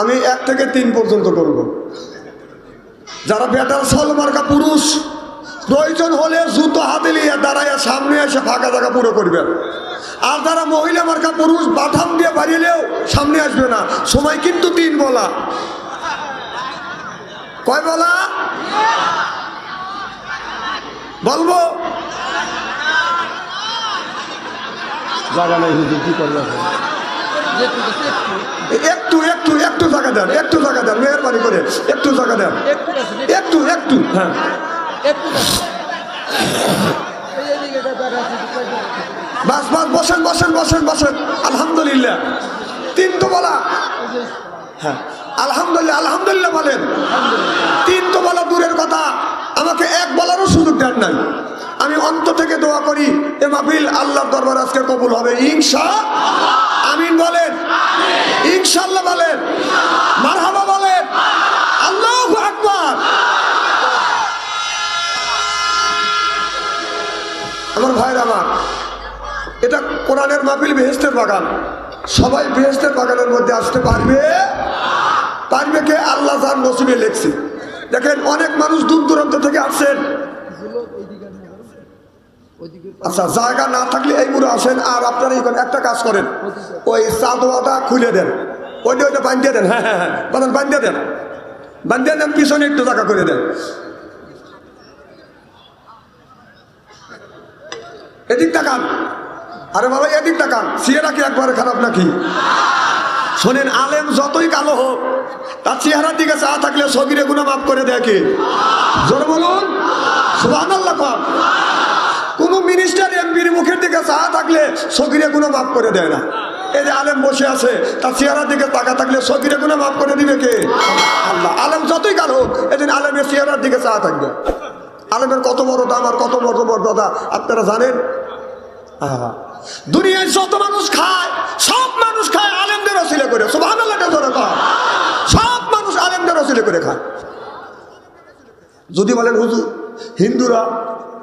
আমি এক থেকে তিন পর্যন্ত করব। যারা বেটার সল মার্কা পুরুষ, প্রয়োজন হলে জুতো হাতে নিয়ে দাঁড়াইয়া সামনে এসে ফাঁকা জায়গা পুরো করবেন। আর যারা মহিলা মার্কা পুরুষ বাঠাম দিয়ে বাড়িলেও সামনে আসবে না। সময় কিন্তু তিন বলা। কয় বলা? বলব? জায়গা নাই, কি করবে? একটু একটু। একটু জায়গা দেন একটু জায়গা দেন মেহরবানি করে একটু জায়গা দেন। একটু একটু হ্যাঁ। বাস বাস বসেন বসেন বসেন বসেন। আলহামদুলিল্লাহ। তিন তো বলা হ্যাঁ। আলহামদুলিল্লাহ আলহামদুলিল্লাহ বলেন। তিন তো বলা দূরের কথা। আমাকে এক বলারও সুযোগ দেন নাই। আমি অন্ত থেকে দোয়া করি এ মাহফিল আল্লাহর দরবার আজকে কবুল হবে ইনশা আমিন বলেন। ইনশাল্লাহ বলেন। মারহাবা বলেন। আল্লাহ আকবার। আমার ভাইরা আমার, এটা কোরআনের মাহফিল বেহেস্তের বাগান। সবাই বেহেস্তের বাগানের মধ্যে আসতে পারবে? পারবে কে? আল্লাহ যার নসিবে লেখছে। দেখেন অনেক মানুষ দূর দূরান্ত থেকে আসছেন। আচ্ছা জায়গা না থাকলে এই পুরো আসেন, আর আপনারা একটা কাজ করেন। ওই চাদোয়াটা খুলে দেন। ওইটা ওইটা বান্ধিয়ে দেন হ্যাঁ হ্যাঁ হ্যাঁ বান্ধিয়ে দেন। বান্ধিয়ে দেন, পিছনে একটু জায়গা করে দেন। এদিক তাকান। আরে বাবা, এদিক তাকান। চেহারা কি একবারে খারাপ নাকি? শোনেন, আলেম যতই কালো হোক, তার চেহারার দিকে চা থাকলে সগিরে গুণা মাফ করে দেখে। জোর বলুন। সুবাহ কোন মিনিস্টার এমপির মুখের দিকে চা থাকলে সগিরে গুণা মাফ করে দেয় না। এই যে আলেম বসে আছে, তার চেহারার দিকে তাকা থাকলে সগিরে গুণা মাফ করে দিবে কে? আল্লাহ। আলেম যতই কালো হোক, এদিন আলেমের চেহারার দিকে চা থাকবে। আলেমের কত বড় দাম আর কত বড় দাদা, আপনারা জানেন? আহা। দুনিয়ায় যত মানুষ খায়, সব মানুষ খায় আলেমদের অসিলে করে। সুবহান আল্লাহটা ধরে কয়। সব মানুষ আলেমদের অসিলে করে খায়। যদি বলেন, হুজুর, হিন্দুরা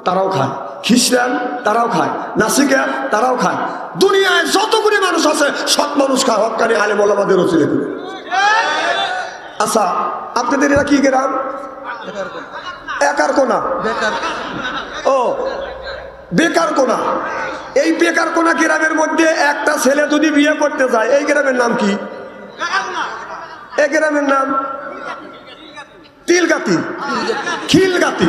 তারাও খায়। খ্রিস্টান, তারাও খায়। নাসিকা, তারাও খায়। দুনিয়ায় যতগুলি মানুষ আছে, সব মানুষ খায়। হকানি আলেম ওলামাদের অসিলে করে আচ্ছা আপনাদের এরা কি গ্রাম? একার কোনা। ও, বেকার কোনা। এই বেকার কোনা গ্রামের মধ্যে একটা ছেলে যদি বিয়ে করতে যায়, এই গ্রামের নাম কি? এই গ্রামের নাম? তিলগাতি। খিলগাতি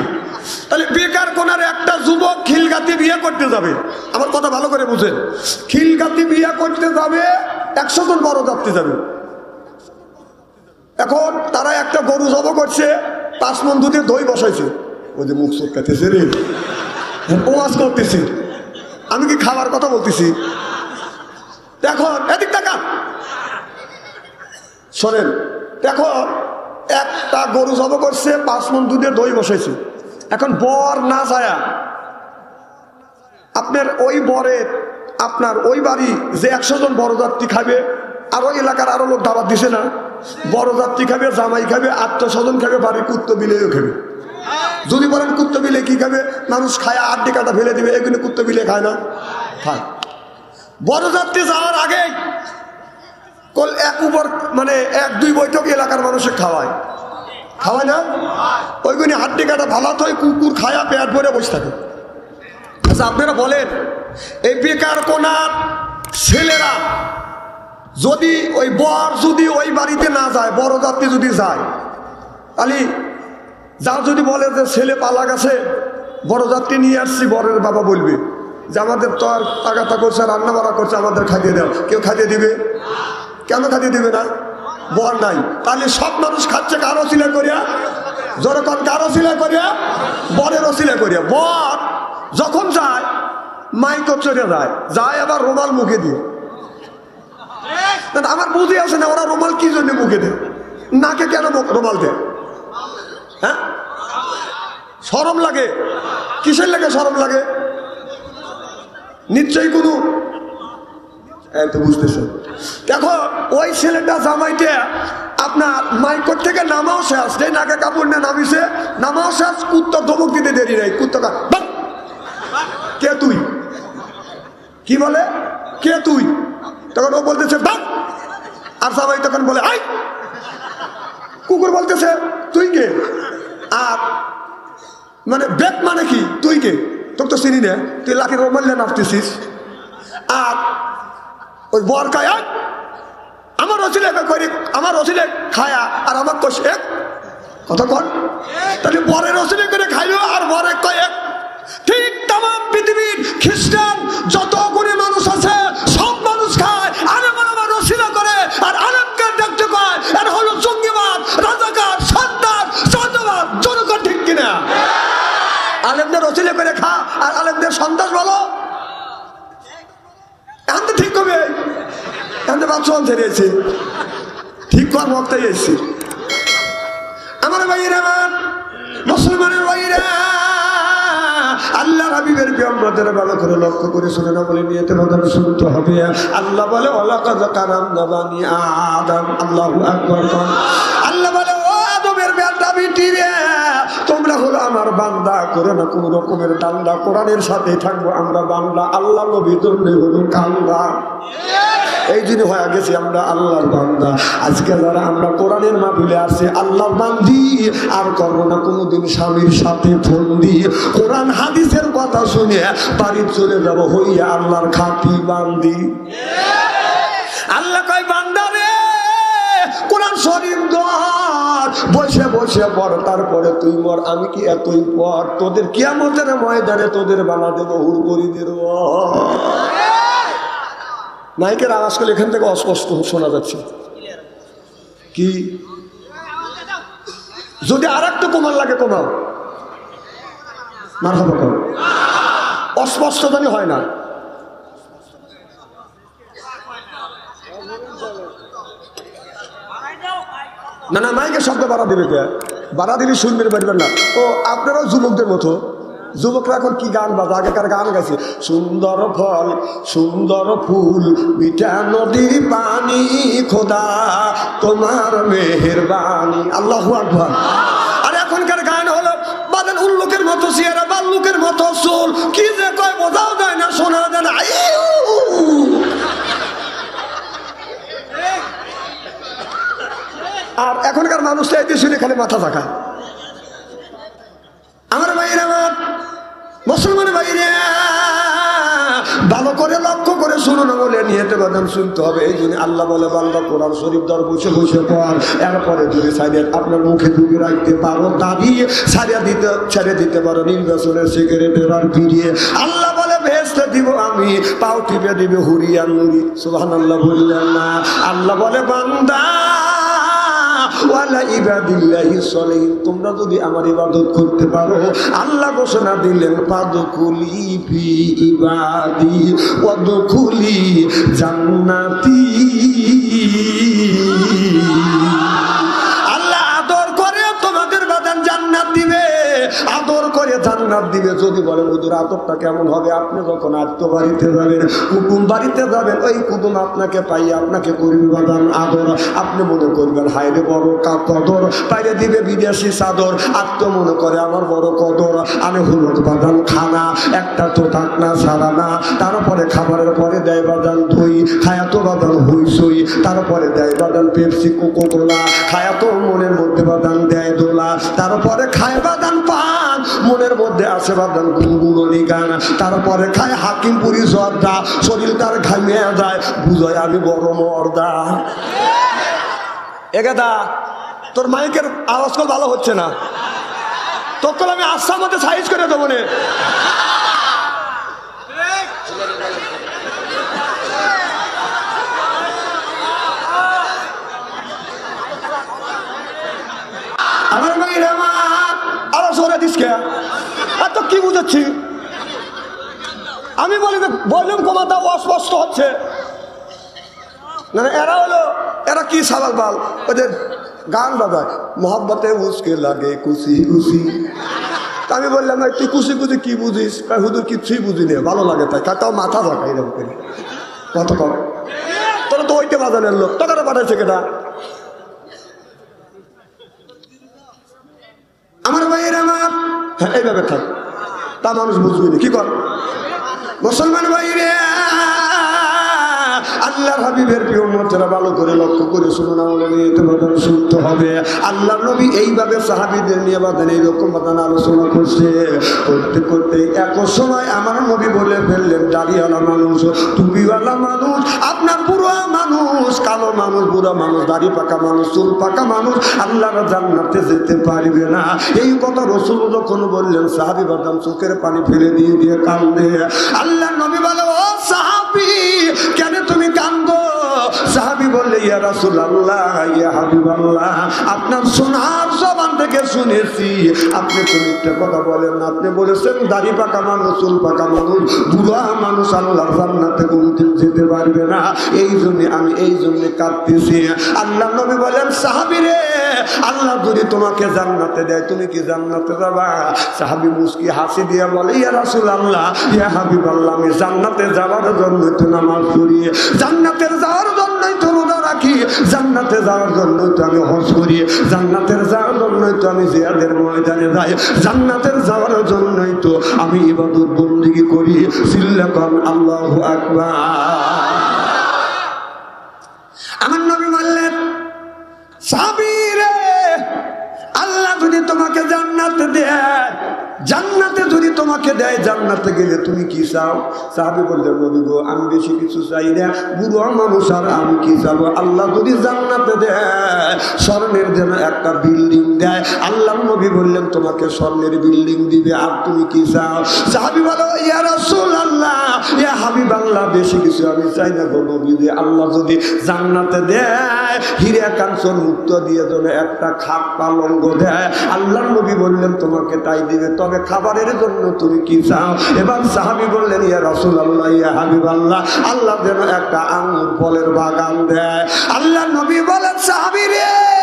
তাহলে বেকার কোনার একটা যুবক খিলগাতি বিয়ে করতে যাবে। আমার কথা ভালো করে বুঝেন। খিলগাতি বিয়ে করতে যাবে, একশো জন বড় যাত্রী যাবে। এখন তারা একটা গরু জব করছে, পাঁচ মন দুধে দই বসাইছে। ওই যে মুখ চোখাতেছে রে। ওয়াজ করতেছি। আমি কি খাবার কথা বলতেছি? দেখো এদিক টাকা শোনেন দেখো একটা গরু জব করছে, পাঁচ মন দুধে দই বসাইছে। এখন বর না যায়া আপনার ওই বরের আপনার ওই বাড়ি যে একশো জন বড় যাত্রী খাবে আরও এলাকার আরও লোক দাবার দিছে না, বড় যাত্রী খাবে জামাই খাবে আত্মীয় স্বজন খাবে বাড়ির কুত্ত বিলেও খাবে যদি বলেন কুত্ত বিলে কি খাবে মানুষ খায়, আড্ডি কাটা ফেলে দিবে, এগুলো কুত্ত বিলে খায় না। খায়। বড় যাত্রী যাওয়ার আগে কল এক উপর মানে এক, দুই বৈঠক এলাকার মানুষে খাওয়ায়। খাওয়ায় না? ওইগুলি হাড্ডি কাটা ভালো তো কুকুর খায়া পেট ভরে বসে থাকে। আচ্ছা আপনারা বলেন, এই বেকার কোনার ছেলেরা যদি ওই বর যদি ওই বাড়িতে না যায়, বড় যাত্রী যদি যায়, আলি, যার যদি বলে যে ছেলে পালা গেছে বড় যাত্রী নিয়ে আসছি, বরের বাবা বলবে যে আমাদের তো আর তাগাতা করছে রান্না বাড়া করছে, আমাদের খাইয়ে দাও কেউ খাইয়ে দিবে? কেন খাইয়ে দিবে না? বর নাই। তাহলে সব মানুষ খাচ্ছে কারও সিলাই করিয়া? যখন কারও সিলাই করিয়া? বরের সিলাই করিয়া। বর যখন যায়, মাইক চড়ে যায়। যায় আবার রুমাল মুখে দিয়ে। আমার বুঝে আসে না, ওরা রুমাল কি জন্য মুখে দেয়? নাকে কেন রুমাল দেয়? হ্যাঁ? সরম লাগে। কিসের লাগে সরম লাগে? নিশ্চয়ই কোনো এই তো দেখো, ওই ছেলেটা জামাইতে আপনার মাইকট থেকে নামাও শেষ যে নাকে কাপড় না নামিছে, নামাও শেষ কুত্তর ধমক দিতে দেরি নেই। কুত্তকা কে তুই? কি বলে? কে তুই? তখন ও বলতেছে বাপ আর সবাই তখন বলে, আই! বলতেছে, তুই কে? আর মানে বেদ মানে কি? তুই কে? তোর তো চিনি না। তুই লাখের রোমাল্লে নাপতেছিস আর ওই বর কায়া "এই, আমার রসিলে করি আমার রসিলে খায়া আর আমার কোষ এক। কন তাহলে বরের রসিলে করে খাইলো আর বরে কয়েক। ঠিক তাম পৃথিবীর খ্রিস্টান যত এখন তো বাচ্চা ছেড়েছে ঠিক কর মক্তাই এসছি আমার ভাইয়েরা আমার মুসলমানের ভাইয়েরা আল্লাহ হাবিবের বিয়ম্বদের ভালো করে লক্ষ্য করে শুনে না বলে নিয়ে তোমাদের শুনতে হবে। আল্লাহ বলে, ওলাকাদ কারাম নাবানি আদম। আল্লাহ আকবর। আল্লাহ বলে, ও আদমের বেটা বিটি রে, তোমরা হলো আমার বান্দা। করে না কোন রকমের দান্দা। কোরআনের সাথে থাকব আমরা বান্দা। আল্লাহ নবী জন্য হলো কান্দা। এই জন্য হয়ে গেছি আমরা আল্লাহর বান্দা। আজকে যারা আমরা কোরআনের মাহফিলে আসছে আল্লাহ বান্দি। আর করব না, কোনোদিন স্বামীর সাথে ফোন দিয়ে কোরআন হাদিসের কথা শুনে বাড়ি চলে যাব, হইয়া আল্লাহর খাতি বান্দি। আল্লাহ কয়, বান্দা রে, কোরআন শরীফ ধর। বসে বসে পড়, তারপরে তুই মর। আমি কি এতই পর? তোদের কিয়ামতের ময়দানে তোদের বানা দেবো হুড় করি দেব মাইকের আওয়াজ করলে এখান থেকে অস্পষ্ট শোনা যাচ্ছে। কি? যদি আর একটু কমার লাগে কমাও মার করো। অস্পষ্ট জানি হয় না। না না মাইকে শব্দ বাড়া দিবে কে? বাড়া দিলে শুনবেন পারবেন না। ও, আপনারাও যুবকদের মতো। যুবকরা এখন কি গান বাজে? আগেকার গান গাইছে, সুন্দর ফল, সুন্দর ফুল, মিঠা নদীর পানি, খোদা তোমার মেহেরবানি। আল্লাহু আকবার। আর এখনকার গান হলো বাদল উল্লুকের মতো, সিয়ারা বাল্লুকের মতো চুল কি যে কয় বোঝাও যায় না, শোনা যায় না! আর এখনকার মানুষ তো এই শুনে খালি মাথা থাকা আমার ভাইয়ের আমার মুসলমান ভাইরা ভালো করে লক্ষ্য করে শুনো না বলে নিয়েতে বাদাম শুনতে হবে। এই জন্য আল্লাহ বলে বাংলা কোরআন শরীফ দর বসে বসে পর এরপরে যদি সাইডে আপনার মুখে ঢুকে রাখতে পারো, দাবি সারিয়া দিতে, ছেড়ে দিতে পারো, নির্বাচনের সিগারেটের আর ফিরিয়ে আল্লাহ বলে, ভেস্তে দিব আমি, পাও টিপে দিবে হুরিয়া নুরি সুহান আল্লাহ বললেন না। আল্লাহ বলে, বান্দা তোমরা যদি আমার ইবাদত করতে পারো আল্লাহ ঘোষণা দিলেন পাদকুলি জান্নাতি। আদর করে জান্নাত দিবে। যদি বলেন হুজুর আদরটা কেমন হবে? আপনি যখন আত্মবাড়িতে যাবেন কুটুম বাড়িতে যাবেন, ওই কুটুম আপনাকে পাই আপনাকে করবি বাদান আদর। আপনি মনে করবেন হাইরে বড় কদর। পাইরে দিবে বিদেশি চাদর। আত্ম মনে করে, আমার বড় কদর, আমি হলুদ বাদান খানা, একটা তো থাকনা সারা না। তারপরে খাবারের পরে দেয় বাদান দই খায়া তো বাদান হুই সই তারপরে দেয় বাদান পেপসি কোকো কোলা খায়া তো মনের মধ্যে বাদান দেয় দোলা। তারপরে খায় বাদান পান মনের মধ্যে আসে বাদান গুনগুনি গান। তারপরে খায় হাকিম পুরি জর্দা, শরীর তার ঘামিয়ে যায়, বুঝয় আমি বড় মর্দা। এগাদা তোর মাইকের আওয়াজ কল ভালো হচ্ছে না। তখন আমি আসার মধ্যে সাইজ করে দেবো নে। আমার মাইরে সরে দিস কে কি বুঝাচ্ছি আমি বলি ভলিউম কমাতে অস্পষ্ট হচ্ছে। না এরা হলো, এরা কি সাবাল বাল? ওদের গান বাজায় মোহাম্মতে উসকে লাগে কুসি তা আমি বললাম, "এই তুই কুসি কুসি কি বুঝিস? কয় হুদুর কিছুই বুঝি নে ভালো লাগে তাই। তাও মাথা ঝাঁকা এরকম কত কম? তোরা তো ওইটা বাজানের লোক, তোকে পাঠাইছে কেটা আমার ভাইয়ের আমার। হ্যাঁ এইভাবে থাক। তা মানুষ বুঝবি না, কি কর? মুসলমান ভাইরে আল্লাহ আল্লাহর হাবিবের প্রিয় মর্যাদা ভালো করে লক্ষ্য করে শুনুন আমলে শুনতে হবে। আল্লাহ নবী এইভাবে সাহাবিদের নিয়ে বাদান এইরকম বাদান আলোচনা করছে। করতে করতে এক সময় আমার নবী বলে ফেললেন দাড়িওয়ালা মানুষ টুপিওয়ালা মানুষ, আপনার পুরো মানুষ মানুষ, বুড়া মানুষ, দাড়ি পাকা মানুষ, চুল পাকা মানুষ, আল্লাহর জান্নাতে যেতে পারবে না। এই কথা রসুল যখন বললেন, সাহাবি বাদাম চোখের পানি ফেলে দিয়ে দিয়ে কান্দে। আল্লাহ নবী বলে, ও সাহাবি, কেন তুমি কান্দো? সাহাবি বললে, ইয়া রাসুল আল্লাহ ইয়া হাবিব আল্লাহ আপনার সোনার জবান থেকে শুনেছি। আপনি তো মিথ্যে কথা বলেন আপনি বলেছেন, দাড়ি পাকা মানুষ, চুল পাকা মানুষ, বুড়া মানুষ আল্লাহর জান্নাতে কোনদিন যেতে পারবে না। এই জন্য আমি এই জন্য কাঁদতেছি। আল্লাহ নবী বলেন, সাহাবি রে, আল্লাহ যদি তোমাকে জান্নাতে দেয়, তুমি কি জান্নাতে যাবা? সাহাবি মুস্কি হাসি দিয়ে বলে, ইয়া রাসুল আল্লাহ ইয়া হাবিব আল্লাহ আমি জান্নাতে যাওয়ার জন্য তো নামাজ পড়ি। জান্নাতের যাওয়ার জন্যই তো রোজা রাখি। জান্নাতে যাওয়ার জন্যই তো আমি হজ করি। জান্নাতের যাওয়ার জন্যই তো আমি জিয়াদের ময়দানে যাই। জান্নাতের যাওয়ার জন্যই তো আমি ইবাদত বন্দিগি করি। সিল্লাকান আল্লাহু আকবার। আমার নবী বললেন, সাবিরে, আল্লাহ যদি তোমাকে জান্নাতে দেয় জান্নাতে যদি তোমাকে দেয় জান্নাতে গেলে তুমি কি চাও? সাহাবি বললে নবী গো, আমি বেশি কিছু চাই না। বুড়ো মানুষ আর আমি কি চাবো? আল্লাহ যদি জান্নাতে দেয়, স্বর্ণের যেন একটা বিল্ডিং দেয়, আল্লাহ নবী বললেন, তোমাকে স্বর্ণের বিল্ডিং দিবে, আর তুমি কি চাও? সাহাবি বলো ইয়া রাসূল আল্লাহ ইয়া হাবিব আল্লাহ বেশি কিছু আমি চাই না গো নবী যে আল্লাহ যদি জান্নাতে দেয় হিরে কাঞ্চন মুক্ত দিয়ে যেন একটা খাপ পালঙ্গ দেয়, আল্লাহ নবী বললেন, তোমাকে তাই দিবে তবে খাবারের জন্য তুমি কি চাও? এবার সাহাবি বললেন, ইয়া রসুল আল্লাহ ইয়া হাবিব আল্লাহ আল্লাহ যেন একটা আঙুর ফলের বাগান দেয়। আল্লাহ নবী বলেন, সাহাবি রে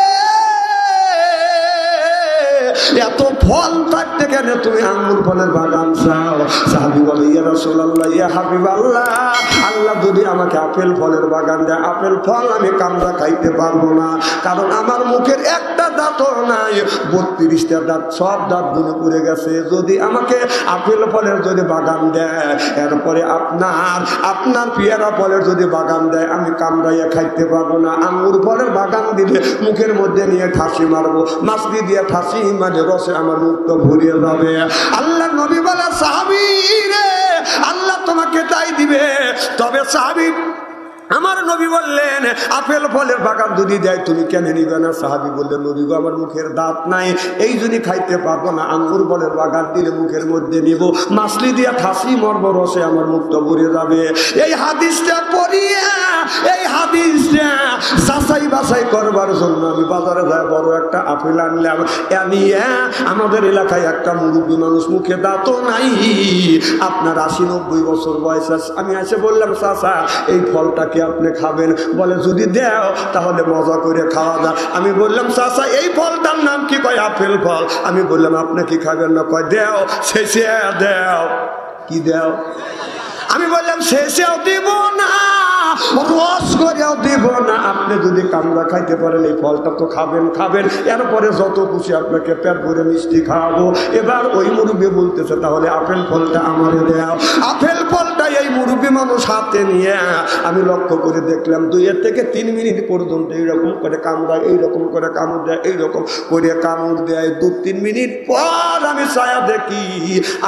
এত ফল থাকতে কেন? তুমি আঙ্গুর ফলের বাগান চাও। সাহাবি বলে, ইয়া রাসূলুল্লাহ, ইয়া হাবিবাল্লাহ, আল্লাহ যদি আমাকে আপেল ফলের বাগান দেয়, আপেল ফল আমি কামড়া খাইতে পারব না। কারণ আমার মুখের একটা দাঁতও নাই। বত্রিশটা দাঁত, সব দাঁত গুনে পড়ে গেছে। যদি আমাকে আপেল ফলের যদি বাগান দেয়, এরপরে আপনার আপনার পেয়ারা ফলের যদি বাগান দেয়, আমি কামড়াইয়া খাইতে পারব না। আঙ্গুর ফলের বাগান দিলে মুখের মধ্যে নিয়ে ঠাসি মারবো মাছলি দিয়ে ঠাসি মাঝে রসে আমার মুক্ত ভরিয়ে যাবে। আল্লাহ নবী বলা, সাহাবি রে, আল্লাহ তোমাকে তাই দিবে। তবে সাহাবি আমার নবী বললেন, আপেল ফলের বাগান যদি দেয়, তুমি কেন নিবে না? সাহাবি বললেন, নবী গো, আমার মুখের দাঁত নাই, এই যদি খাইতে পারব না। আঙ্গুর ফলের বাগান দিলে মুখের মধ্যে নিব। মাছলি দিয়ে ঠাসি মরব রসে আমার মুখটা ভরে যাবে। এই হাদিসটা পড়িয়া, এই হাদিসটা যাচাই বাছাই করবার জন্য আমি বাজারে যাই বড় একটা আপেল আনলাম। আনিয়া আমাদের এলাকায় একটা মুরব্বী মানুষ মুখে দাঁতও নাই। আপনার আশি নব্বই বছর বয়স। আমি এসে বললাম, চাচা, এই ফলটা কি আপনি খাবেন? বলে, যদি দেও, তাহলে মজা করে খাওয়া যায় আমি বললাম, চাচা, এই ফলটার নাম কি? কয়, আপেল ফল। আমি বললাম, আপনি কি খাবেন না? কয়, দেও, শেষে দেও। কি দেও? আমি বললাম, শেষেও দিব না করেও দিব না। আপনি যদি কামড়া খাইতে পারেন, এই ফলটা তো খাবেন খাবেন। এরপরে যত খুশি আপনাকে পেট ভরে মিষ্টি খাওয়াবো। এবার ওই মুরব্বী বলতেছে, তাহলে আপেল ফলটা আমারে দেও। আপেল মুরব্বী মানুষ হাতে নিয়ে আমি লক্ষ্য করে দেখলাম দুই এর থেকে তিন মিনিট পর্যন্ত এইরকম করে কামড়ায় এইরকম করে কামড় দেয়, এইরকম করে কামড় দেয়। দু তিন মিনিট পর আমি ছায়া দেখি,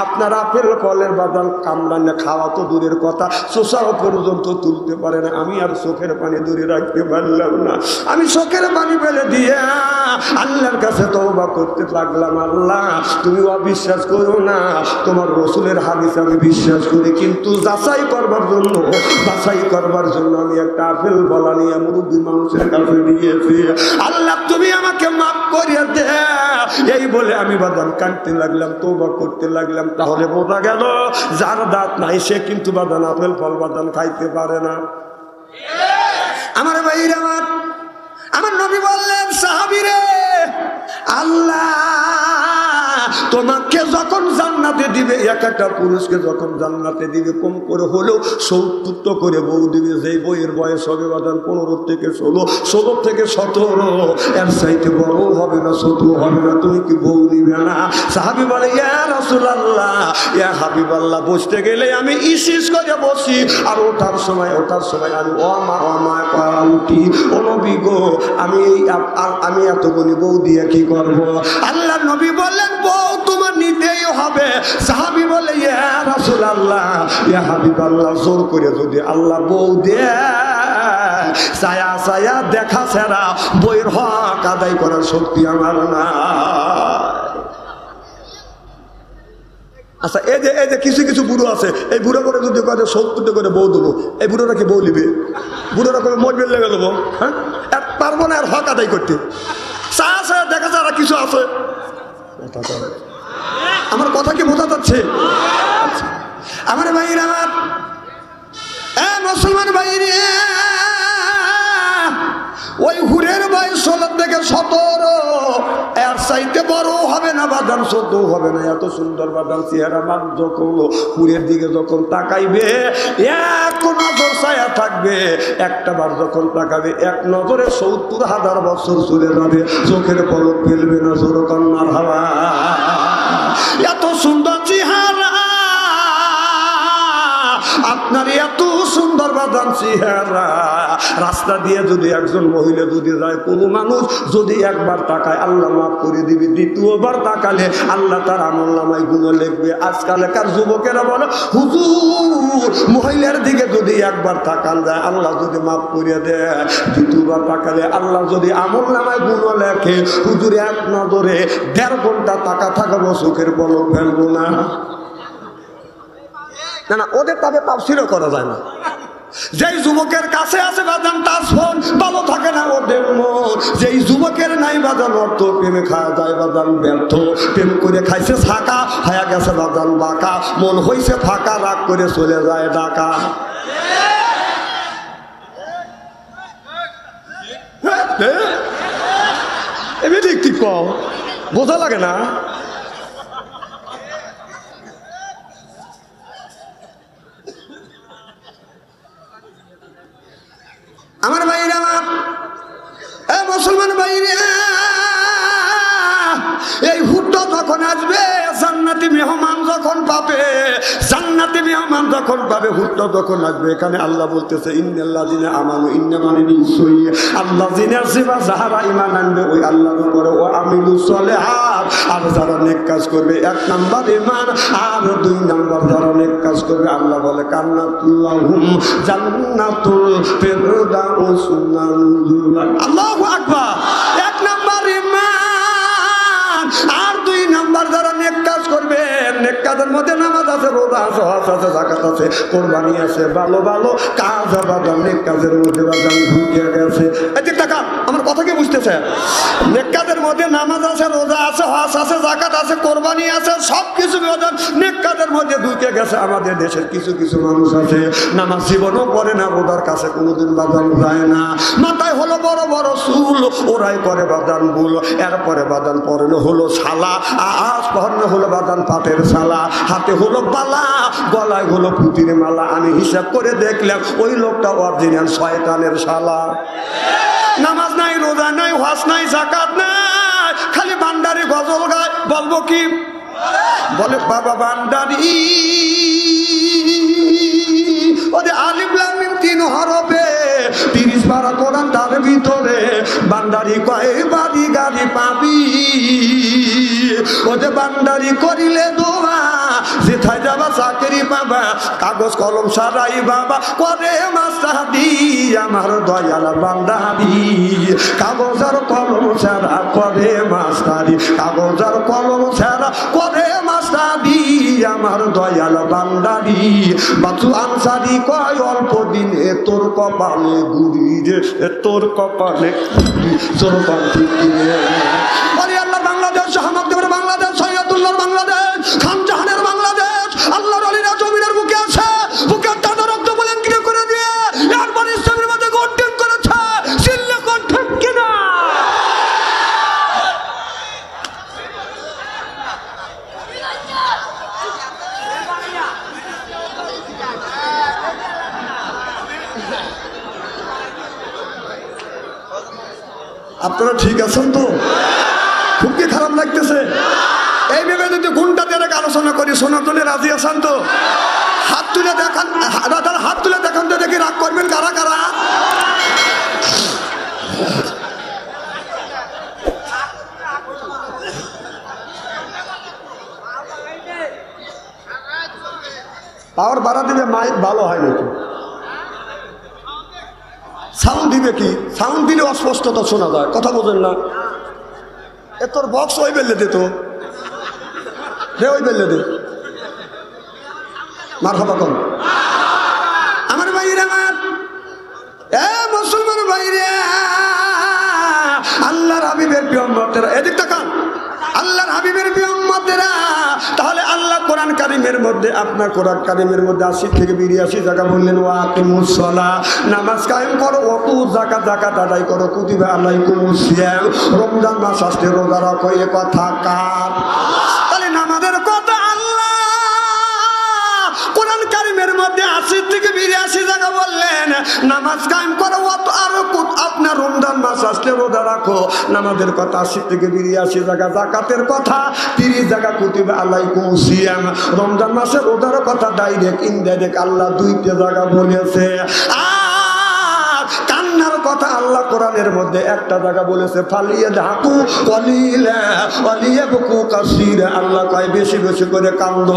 আপনার আপেল, ফলের বাদাল কামড়ানে খাওয়া তো দূরের কথা শোষাও পর্যন্ত তুলতে পারে না। আমি আর চোখের পানি দূরে রাখতে পারলাম না। আমি চোখের পানি ফেলে দিয়ে আল্লাহর কাছে তওবা করতে লাগলাম, আল্লাহ, তুমি অবিশ্বাস করো না। তোমার রসুলের হাদিস আমি বিশ্বাস করি, কিন্তু যাচাই করবার জন্য যাচাই করবার জন্য আমি একটা আপেল বলা নিয়ে মুরব্বী মানুষের কাছে দিয়েছি। আল্লাহ, তুমি আমাকে মাফ করিয়ে দে। এই বলে আমি বাদান কাটতে লাগলাম তৌবা করতে লাগলাম, তাহলে বোঝা গেল যার দাঁত নাই, সে কিন্তু বাদান আপেল, ফল বাদান খাইতে পারে না। আমার ভাইর আমার আমার নবী বললেন, সাহাবিরে, আল্লাহ যখন জান্নাতে দিবে, এক একটা পুরুষকে যখন জান্নাতে দিবে, কম করে হলেও সত্তর করে বউ দিবে। যেই বইয়ের বয়স হবে বাদান পনেরো থেকে ষোলো ষোলো থেকে সতেরো, এর সাইতে বড় হবে না ছোট হবে না, তুমি কি বউ নিবে না? সাহাবি বলে, ইয়া রাসূলুল্লাহ, ইয়া হাবিবাল্লাহ বসতে গেলে আমি ইসিস করে বসি, আর ওঠার সময় ওঠার সময় আমি অমা অমা করা উঠি। ও নবী গো, আমি আমি এতগুলি বউ দিয়ে কি করব? আল্লাহ নবী বললেন, বউ তোমার নিতেই হবে। সাহাবি বলে, ইয়া রাসূলুল্লাহ, ইয়া হাবিবাল্লাহ, জোর করে যদি আল্লাহ বউ দেয় ছায়া ছায়া দেখা ছাড়া বইয়ের হক আদায় করার শক্তি আমার না আচ্ছা এই যে এই যে কিছু কিছু বুড়ো আছে, এই বুড়ো করে যদি করে সত্তরটা করে বউ দেবো, এই বুড়োরা কি বউ নিবে? বুড়োরা করে মজবেল লেগে দেবো। হ্যাঁ? আর পারব না আর হক আদায় করতে। চা আছে দেখা যারা কিছু আছে? আমার কথা কি বোঝা যাচ্ছে। আমার ভাইরা আমার মুসলমান ভাইরে ওই হুরের বয়স ষোলো থেকে সতেরো, এর চাইতে বড় হবে না, বাদাম চোদ্দ হবে না। এত সুন্দর বাদাম চেহারা মান যখন হুরের দিকে যখন তাকাইবে, এক নজর ছায়া থাকবে। একটা বার যখন তাকাবে, এক নজরে সত্তর হাজার বছর চলে যাবে। চোখের পলক ফেলবে না জোর হাওয়া। সুন্দর চেহারা। আপনার এত সুন্দর বাদাম চেহারা। রাস্তা দিয়ে যদি একজন মহিলা যদি যায়, কোনো মানুষ যদি একবার তাকায়, আল্লাহ মাফ করে দিবি। দ্বিতীয়বার তাকালে আল্লাহ তার আমল নামায়গুলো লিখবে। আজকালকার যুবকেরা বলে, হুজুর, মহিলার দিকে যদি একবার তাকান যায়, আল্লাহ যদি মাফ করে দেয় দ্বিতীয়বার তাকালে আল্লাহ যদি আমল নামায়গুলো লেখে, হুজুর, এক নজরে দেড় ঘণ্টা টাকা থাকাবো চোখের পলক ফেলব না। না না, ওদের তাদের তাফসিরও করা যায় না। যেই যুবকের কাছে আছে বাদাম, তার ফোন ভালো থাকে না ওদের মন। যেই যুবকের নাই বাজান অর্থ প্রেমে খাওয়া যায় বাজান ব্যর্থ। প্রেম করে খাইছে ছাকা, হয়ে গেছে বাজান বাঁকা। মন হইছে ফাঁকা, রাগ করে চলে যায় ডাকা। এমনি দেখতে কম বোঝা লাগে না? যখন পাবে হুট্টো যখন আসবে। এখানে আল্লাহ বলতেছে ইন্নাল্লাহ জিনে আমানু ইন্না মানে নিশ্চয়ই আল্লাহ জিনে সেবা যাহারা ইমান আনবে, ওই আল্লাহর উপরে ও আমিলু সলেহাত। আর যারা নেক কাজ করবে, এক নাম্বার ইমান আর দুই নাম্বার যারা নেক কাজ করবে, আল্লাহ বলে, কান্নাতুল্লাহুম জান্নাতুল ফিরদাউস আল্লাহু আকবার। নেক কাজের মধ্যে নামাজ আছে, রোজা আছে, হজ আছে জাকাত আছে, কোরবানি আছে, ভালো ভালো কাজ বাদাম নেক কাজের মধ্যে বাদাম ঢুকিয়ে গেছে। টাকা, আমার কথা কি বুঝতেছে? নেক মধ্যে নামাজ আছে, রোজা আছে, হজ আছে জাকাত আছে, কোরবানি আছে সব কিছু বাদাম নেক মধ্যে ঢুকে গেছে। আমাদের দেশের কিছু কিছু মানুষ আছে, নামাজ জীবনও পড়ে না, রোজার কাছে কোনোদিন বাদাম যায় না। মাথায় হলো বড় বড় চুল, ওরাই করে বাদান বুল, এরপরে বাদান পরে হলো শালা আজ পরনে হলো বাদান পাটের শালা, হাতে হলো বালা, গলায় হলো পুতির মালা। আমি হিসাব করে দেখলাম, ওই লোকটা অরিজিনাল শয়তানের শালা। নামাজ নাই, রোজা নাই হজ নাই জাকাত নাই, খালি ভান্ডারি গজল গায়। বলব কি? বলে, বাবা ভান্ডারি হরবে তিরিশ তার ভিতরে, বান্দারি কয়, বাড়ি গাড়ি পাবি। ওদের বান্দারি করিলে দোয়া, যেথায় যাবা চাকরি পাবা, কাগজ কলম সারাই বাবা, করে মাস্তাদি আমার দয়াল বান্দারি কাগজ আর কলম ছাড়া করে মাস্তারি কাগজ আর কলম ছাড়া করে মাস্তাদি আমার দয়াল বান্দারি। বাচু আনসারি কয়, অল্প দিনে তোর কপালে গুড়ি রে, তোর কপালে তোর আরে আল্লাহ বাংলাদেশ সৈয়দুল্লাহ বাংলাদেশ খান জাহানের বাংলাদেশ জমিনের বুকে আছে বুকের টানা রক্ত বলেঙ্কিত করে দিয়ে করেছে। আপনারা ঠিক আছেন তো? খুব কি খারাপ লাগতেছে? এই ভেবে যদি ঘণ্টা দেড়েক আলোচনা করি শোনার রাজি আছেন তো? হাত তুলে দেখান দাদার হাত তুলে দেখান তো দেখি রাগ করবেন কারা কারা? পাওয়ার বাড়া দিবে, মাইক ভালো হয় নাকি? সাউন্ড দিবে কি? সাউন্ড দিলে অস্পষ্টতা শোনা যায়, কথা বোঝেন না। এ তোর বক্স ওই বেললে দে রে ওই বেললে দে মার কম। আমার ভাইরে আমার এ মুসলমান ভাইরে। আল্লাহর হাবিবের প্রিয়ম্মতেরা এদিক তো তাকান। আল্লাহর হাবিবের প্রিয়ম্মতেরা তাহলে আল্লাহ কোরআন কারিমের মধ্যে, আপনার কোরআন কারিমের মধ্যে আশি থেকে বিরিয়াশি জায়গা বললেন ও আকিমুসলা নামাজ কায়েম করো অকু জাকাত জাকাত আদায় করো, কুতিবা আলাইকুমুস সিয়াম। রমজান মাস আসতে রোজা রাখো, এ কথা কার? বিরাশি জায়গা বললেন, নামাজ কায়েম করো, অত আরও আপনার রমজান মাস আসলে রোজা রাখো। নামাজের কথা আশি থেকে বিরাশি জায়গা জাকাতের কথা তিরিশ জায়গা কুতিবে আল্লাহ কুসিয়াম রমজান মাসে রোজার কথা ডাইরেক্ট, ইনডাইরেক্ট আল্লাহ দুইটা জায়গা বলেছে। আর কথা আল্লাহ কোরআনের মধ্যে একটা জায়গা বলেছে ফালিয়ে ঢাকু বুকু কাসিরে। আল্লাহ কয়, বেশি বেশি করে কান্দ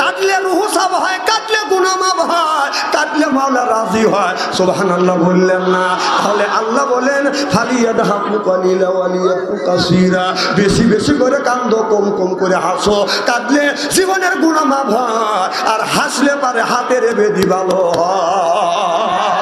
কাটলে রুহু সাব হয় কাটলে গুনামাব হয় কাটলে মাওলা রাজি হয়। সোহান আল্লাহ বললেন না। তাহলে আল্লাহ বলেন ফালিয়ে ঢাকু কলিলে অলিয়ে কাসিরা। বেশি বেশি করে কান্দ কম কম করে হাসো। কাটলে জীবনের হয়, আর হাসলে পারে হাতের বেদি ভালো হয়।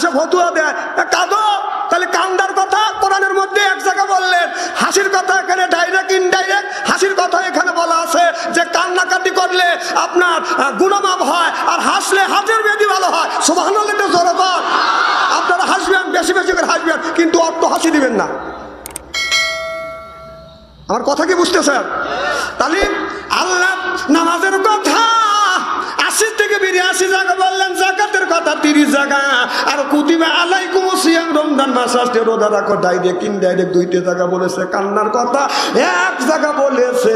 আসে ফতুয়া দেয়। কাঁদো? তাহলে কান্দার কথা কোরআনের মধ্যে এক জায়গা বললেন। হাসির কথা এখানে ডাইরেক্ট ইনডাইরেক্ট হাসির কথা এখানে বলা আছে যে কান্নাকাটি করলে আপনার গুণমাপ হয় আর হাসলে হাতের বেদি ভালো হয়। সুবাহ জনগণ আপনারা হাসবেন, বেশি বেশি করে হাসবেন, কিন্তু অত হাসি দিবেন না। আমার কথা কি বুঝতেছেন? তাহলে আল্লাহ নামাজের কথা বিরিয়াশি জায়গা বললেন, জাকাতের কথা তিরিশ জায়গা। আর কুতিবা আলাই কুমসিয়াম রমজান মাস আসছে, রোজা রাখো, ডাইরেক্ট, ইনডাইরেক্ট দুইটা জায়গা বলেছে, কান্নার কথা। এক জায়গা বলেছে,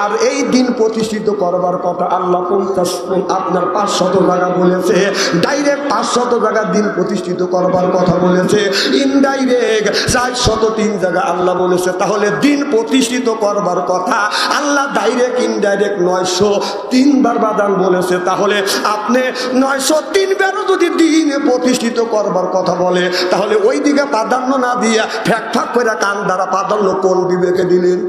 আর এই দিন প্রতিষ্ঠিত করবার কথা আল্লাহ পঞ্চাশ আপনার পাঁচশত জায়গা বলেছে। ডাইরেক্ট পাঁচশত জায়গার দিন প্রতিষ্ঠিত করবার কথা বলেছে। ইনডাইরেক্ট চার শত তিন জায়গা আল্লাহ বলেছে। তাহলে দিন প্রতিষ্ঠিত করবার কথা আল্লাহ ডাইরেক্ট, ইনডাইরেক্ট নয়শো তিনবার বাদান বলেছে। তাহলে আপনি নয়শো তিনবারও যদি দিনে প্রতিষ্ঠিত করবার কথা বলে, তাহলে ওই দিকে প্রাধান্য না দিয়া ফ্যাক ফ্যাক করে কান দ্বারা প্রাধান্য কোন বিবেকে দিলেন?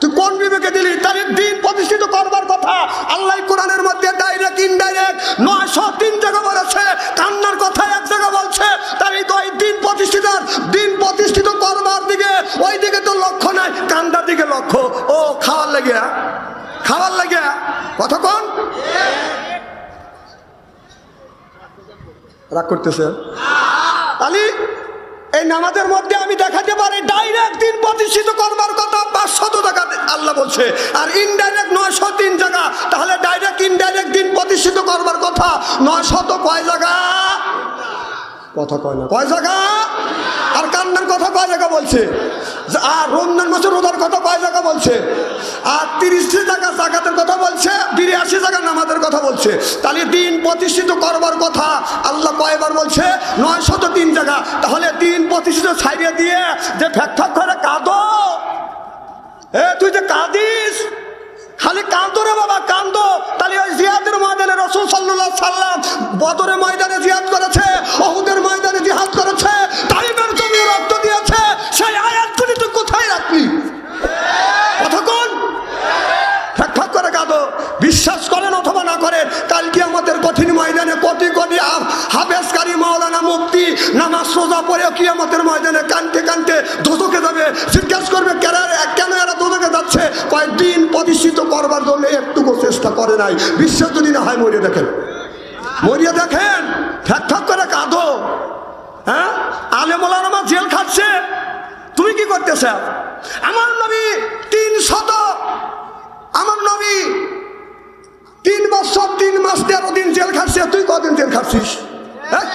তুই কোন বিবেকে দিলি? তাহলে দিন প্রতিষ্ঠিত করবার কথা। আল্লাহ কোরআনের মধ্যে ডাইরেক্ট ইনডাইরেক্ট নয়শো তিন জায়গা বলেছে, কান্নার কথা এক জায়গা বলছে তার এই দিন প্রতিষ্ঠিত রাগ করতেছে। আলী, এই নামাজের মধ্যে আমি দেখাতে পারি ডাইরেক্ট দিন প্রতিষ্ঠিত করবার কথা পাঁচশত টাকা আল্লাহ বলছে। আর ইনডাইরেক্ট নয়শো তিন জায়গা, তাহলে ডাইরেক্ট ইনডাইরেক্ট দিন প্রতিষ্ঠিত করবার কথা নয়শত কয় জায়গা? কথা কয় না। কয় জায়গা? আর কান্নার কথা কয় জায়গা বলছে? আর রমজান মাসের রোজার কথা কয় জায়গা বলছে? আর তিরিশটি জায়গা জাগাতের কথা বলছে, বিরাশি জায়গা নামাজের কথা বলছে। তাহলে দিন প্রতিষ্ঠিত করবার কথা আল্লাহ কয়বার বলছে? নয় শত তিন জায়গা। তাহলে দিন প্রতিষ্ঠিত ছাড়িয়ে দিয়ে যে ফ্যাক ফ্যাক করে, কাঁদো। এ, তুই যে কাঁদিস? কান্দো রে বাবা, কান্দো। তাহলে ওই জিয়াদের ময়দানে রসুল সাল্লাহ সাল্লাম বদরের ময়দানে জিয়াদ করেছে অহুদের ময়দানে জিহাদ করেছে তাইবের জমি রক্ত দিয়েছে। সেই আয়াতগুলি তুই কোথায় রাখলি? ফাঁক ফাঁক করে কাঁদো। বিশ্বাস করেন অথবা না করেন কালকে আমাদের কঠিন ময়দানে কোটি কোটি হাফেজকারী মাওলানা মুক্তি নামাজ সোজা পরে কি আমাদের ময়দানে কানতে কানতে দোদকে যাবে। জিজ্ঞাসা করবে কেন কয়েকদিন প্রতিষ্ঠিত করবার জন্য একটুকু চেষ্টা করে নাই। বিশ্বাস যদি না হয় মরিয়ে দেখেন। মরিয়ে দেখেন ফ্যাক ফ্যাক করে কাঁদো। হ্যাঁ? আলেমোলার আমার জেল খাচ্ছে। তুমি কি করতেছ? আমার নবী তিন শত, আমার নবী তিন বছর, তিন মাস, তেরো দিন জেল খাচ্ছে। তুই কদিন জেল খাচ্ছিস? হ্যাঁ?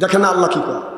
দেখেন আল্লাহ কি করে।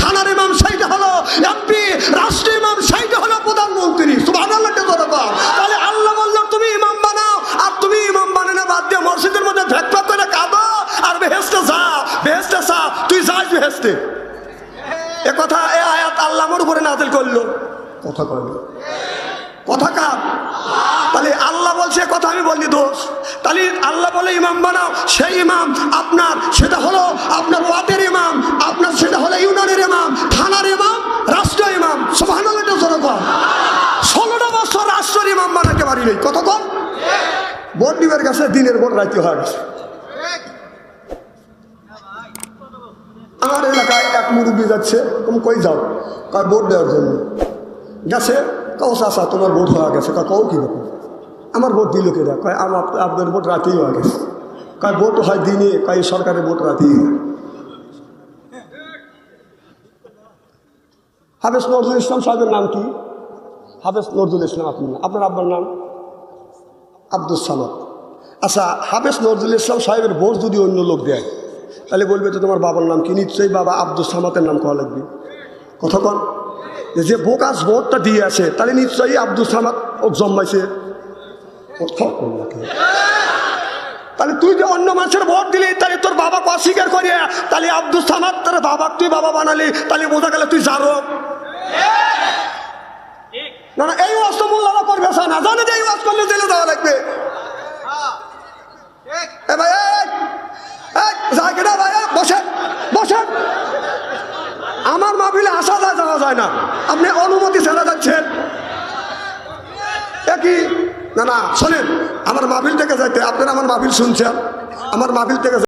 থানার ইমাম সেইটা হলো এমপি রাষ্ট্র ইমাম সেইটা হলো প্রধানমন্ত্রী। জনগণ তাহলে আল্লাহ বললাম তুমি ইমাম বানাও, আর তুমি ইমাম বানানো বাদ দিয়ে মসজিদের মধ্যে ভেকফাক করে কাঁদো, আর বেহেস্তে যা বেহেস্তে যা, তুই যাস বেহেস্তে এ কথা, এ আয়াত আল্লাহ আমার উপরে নাজিল করল। কথা কইল কথা কার? তাহলে আল্লাহ বলছে, কথা আমি বলি দোষ। তাহলে আল্লাহ বলে, ইমাম বানাও। সেই ইমাম আপনার, সেটা হলো আপনার ওয়ার্ডের ইমাম, আপনার সেটা হলো ইউনিয়নের ইমাম, থানার ইমাম রাষ্ট্র ইমাম। সমানুল্লাহ জনগণ ষোলোটা বছর রাষ্ট্রের ইমাম বানাতে পারি নেই। কতক্ষণ ভোট দিবের কাছে দিনের ভোট রাইতে হয়ে আমার এলাকায় এক মুরব্বী যাচ্ছে, তুমি কই যাও? কয় বোর্ড দেওয়ার জন্য। গেছে। কও চাষা তোমার ভোট হয়ে গেছে। কয়, কও কি ব্যাপার আমার ভোট দিল কে দেয় কয় আমার আপনার ভোট রাতেই হয়ে গেছে। কয়, ভোট হয় দিনে। কয় সরকারের ভোট রাতেই হয় হাফেজ নজরুল ইসলাম সাহেবের নাম কি? হাফেজ নজরুল ইসলাম আপনি আপনার আব্বার নাম? আব্দুল সামাদ। আচ্ছা হাফেজ নজরুল ইসলাম সাহেবের ভোট যদি অন্য লোক দেয়, তাহলে বলবে তো তোমার বাবার নাম কি? নিশ্চয়ই বাবা আব্দুল সামাতের নাম কওয়া লাগবে। কতক্ষণ যে বোকাস ভোটটা দিয়ে আছে, তাহলে নিশ্চয়ই আব্দুল সামাদ ও জন্মাইছে? তাহলে তুই যে অন্য মানুষের ভোট দিলি, তাহলে তোর বাবাকে অস্বীকার করি? তাহলে আব্দুল সামাদ তোর বাবা, তুই বাবা বানালি, তাহলে বোঝা গেল তুই জারো না না, এই তো মোল্লারা করবে না, জানে যে এই ওয়াজ করলে জেলে দেওয়া লাগবে। এ ভাই বসেন বসেন। আমার মাহফিলে আসা যায় যাওয়া যায় না। আপনি অনুমতি ছাড়া যাচ্ছেন। একই না না, শোনেন, আমার মাহফিল থেকে যাইতে, আপনারা আমার মাহফিল শুনছেন। আমার মাহফিল থেকে